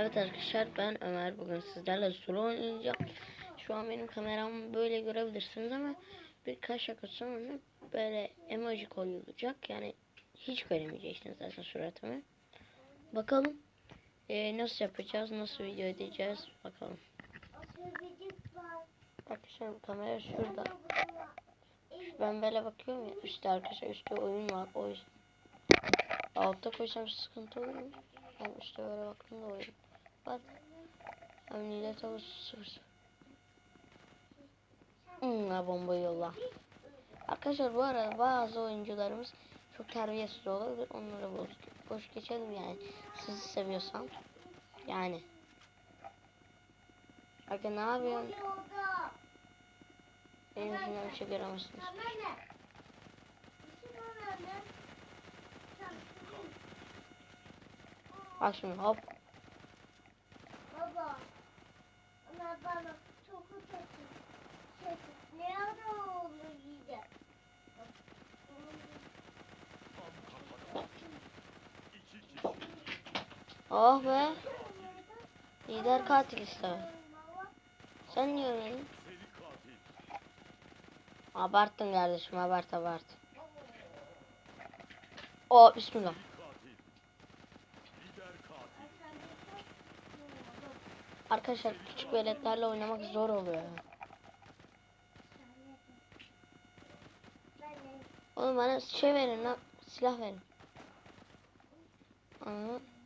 Evet arkadaşlar ben Ömer bugün sizlerle solo oynayacağım. Şu an benim kameramı böyle görebilirsiniz ama birkaç dakika sonra böyle emoji koyulacak. Yani hiç göremeyeceksiniz zaten suratımı. Bakalım eee, nasıl yapacağız, nasıl video edeceğiz bakalım. Arkadaşlar kamera şurada. Ben böyle bakıyorum ya üstte arkadaşlar üstte oyun var o yüzden. Altta koysam sıkıntı olur mu? Ben üstte böyle baktığımda oyun Hem millet havuz sıfır sıfır. Hmm, ha, bombayı yolla. Arkadaşlar bu arada bazı oyuncularımız çok terbiyesiz olabilir. Onları boş, boş geçelim yani. Sizi seviyorsam. Yani. Aga ne yapıyorsun? Benim yüzümden bir şey göremezsiniz. Bak şimdi hop. Baba. Ama bana çok kötü. Ne ara oldu yiyeceğim? Oh be. Lider katil işte. Sen niye öyle? Abarttın kardeşim abart abart. O bismillah. Arkadaşlar küçük veletlerle oynamak zor oluyor. Oğlum bana şey verin lan. Silah verin. Aa.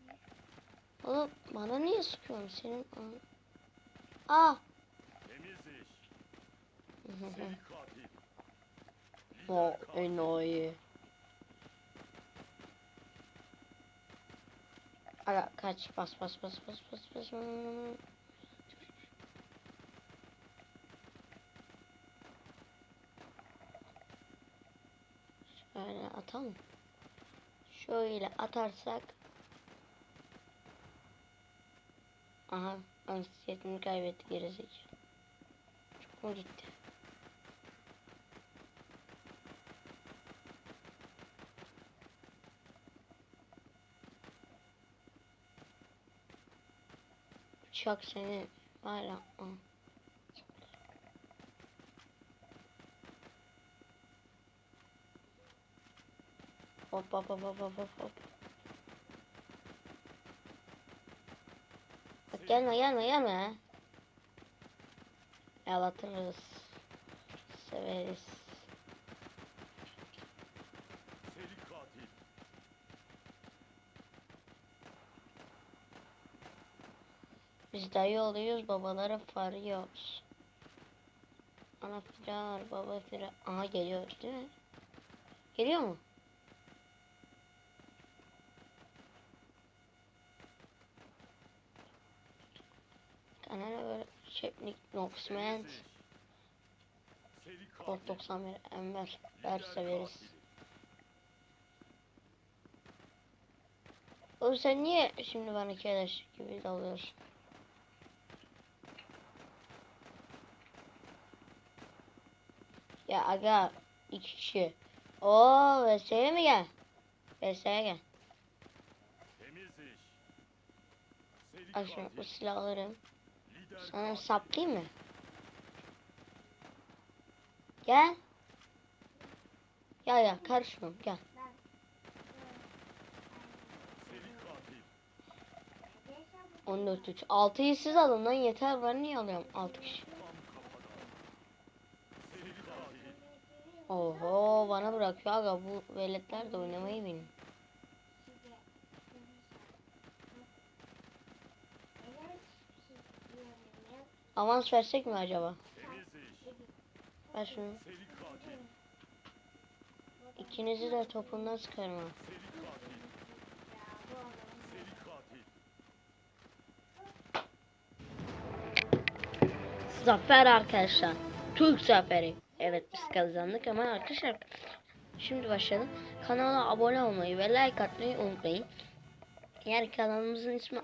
Oğlum bana niye sıkıyorsun senin? Aa. Aa. o enayi. Aga kaç bas bas bas bas bas bas. Şöyle atalım. Şöyle atarsak Aha anksiyetini kaybetti gerizekalı. Mu gitti? Bıçak seni hala Aa. Hop hop hop hop hop hop hop. Bak gelme gelme gelme. Yalatırız. Severiz. Biz dayı oluyoruz babalara farıyoruz. Ana firar baba firar. Aha geliyor değil mi? Geliyor mu? Kanala böyle Şepnik Noxman Kod 91 Enver Ver severiz. Oğlum sen niye şimdi bana keleş gibi dalıyorsun? Ya aga iki kişi. Oo VS'ye mi gel? VS'ye gel. Şimdi bu silahı alırım. Sana saplayayım mı? Gel. Gel gel karışmam gel. On dört üç. Altıyı siz alın lan yeter ben niye alıyorum altı kişi. Oho bana bırakıyor aga bu veletler de oynamayı bilmiyor. Avans versek mi acaba? Ver şunu. İkinizi de topundan sıkarım ha. Zafer arkadaşlar. Türk zaferi. Evet biz kazandık ama arkadaşlar şimdi başlayalım. Kanala abone olmayı ve like atmayı unutmayın. Eğer kanalımızın ismi